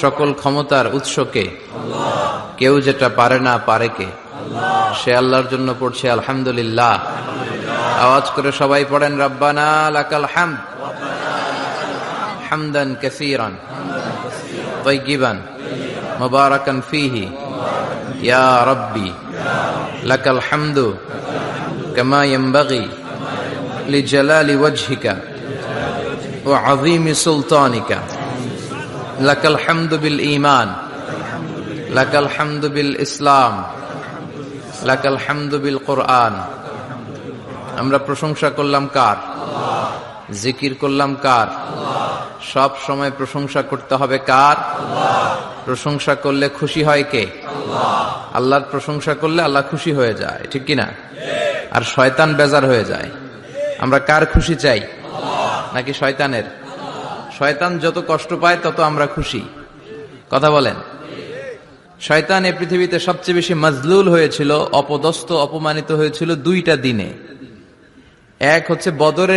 সকল ক্ষমতার উৎস কে কেউ যেটা পারে না পারে কে? সে আল্লাহর জন্য পড়ছে আলহামদুলিল্লাহ। আওয়াজ করে সবাই পড়েন, রব্বানা লাকাল হামদ। হামদান কাসীরান তৈগিবান মুবারাকান ফিহি। ইয়া রব্বি, লাকাল হামদু কামা ইয়ানবাগি লিজালালি ওয়াজহিকা ওয়া আযীমি সুলতানিকা। লাকাল হামদুবিল ইমান লাকাল হামদুবিল ইসলাম, লাকাল হামদুবিল কোরআন। আমরা প্রশংসা করলাম কার? জিকির করলাম কার? সব সময় প্রশংসা করতে হবে কার? প্রশংসা করলে খুশি হয় কে? আল্লাহর প্রশংসা করলে আল্লাহ খুশি হয়ে যায়, ঠিক কিনা? আর শয়তান বেজার হয়ে যায়। আমরা কার খুশি চাই? নাকি শয়তানের? শয়তান যত কষ্ট পায়, তত আমরা খুশি। কথা বলেন। শয়তান এ পৃথিবীতে সবচেয়ে বেশি মজলুল হয়েছিল, অপদস্থ, অপমানিত হয়েছিল দুইটা দিনে। এক হচ্ছে বদরের